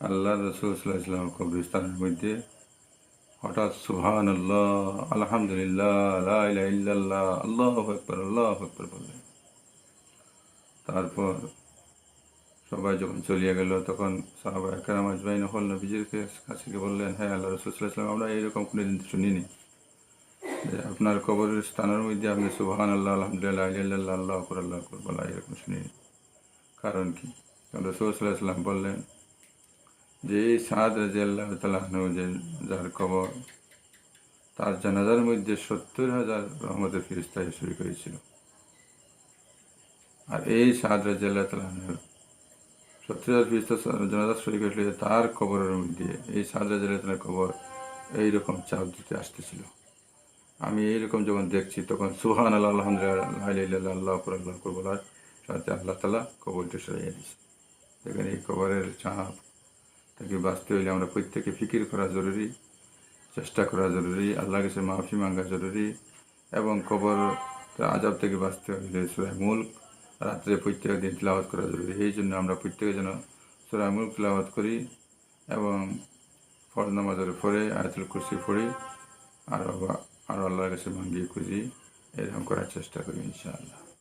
আল্লাহ রসুল সাল্লাহ ইসলাম কবরস্থানের মধ্যে হঠাৎ সুহান আল্লাহ আলহামদুলিল্লাহ, লা ইল্লাল্লাহ, আল্লাহ আকবর আল্লাহ আকবর বললেন। তারপর সবাই যখন চলিয়ে গেল, তখন সাহাবা একরাম আজমাইন হল নবীজির কাছে বললেন হ্যাঁ আল্লাহ রসুল সাল্লাহ ইসলাম আমরা এইরকম কোনো দিন শুনিনি। আপনার কবরের স্থানের মধ্যে আপনি সুহান আল্লাহ আলহামদুলিল্লাহ আল্লাহ আল্লাহ আকবর আল্লাহ আকবর বলা এরকম শুনিনি। কারণ কি? কারণ রসুল সাল্লাহ ইসলাম বললেন যে সাদ রাজি আল্লাহ তালাহনু যে যার কবর, তার জানাজার মধ্যে সত্তর হাজার রহমতের ফিরিস্তা শুরু করেছিল আর এই সাদ রাজি আল্লাহ তালাহনুর সত্তর হাজার ফিরিস্তা জানাজা শুরু করেছিল তার কবরের মধ্যে, এই সাদ রাজি আল্লাহ তালার কবর এইরকম চাপ দিতে আসতেছিল। আমি এইরকম যখন দেখছি তখন সুহান আল্লাহ আলহামদুলিল্লাহ আল্লাহ আল্লাহ বলার আল্লাহ তালা কবরটা সরাইয়া দিচ্ছে এখানে এই কবরের চাপ তাকে বাঁচতে হইলে আমরা প্রত্যেকে ফিকির করা জরুরি, চেষ্টা করা জরুরি আল্লাহ কাছে মাফি মাঙ্গা জরুরি, এবং কবর আজাব থেকে বাঁচতে হইলে সুরায় মূল রাত্রে প্রত্যেক দিন তিলাওয়াত করা জরুরি। এই জন্য আমরা প্রত্যেকে যেন সুরায় মূল তিলাওয়াত করি এবং ফরজ নামাজের পরে আয়াতুল কুরসি পড়ি, আর আরও আল্লাহর কাছে মাঙ্গিয়ে খুঁজি এরকম করার চেষ্টা করি ইনশাআল্লাহ।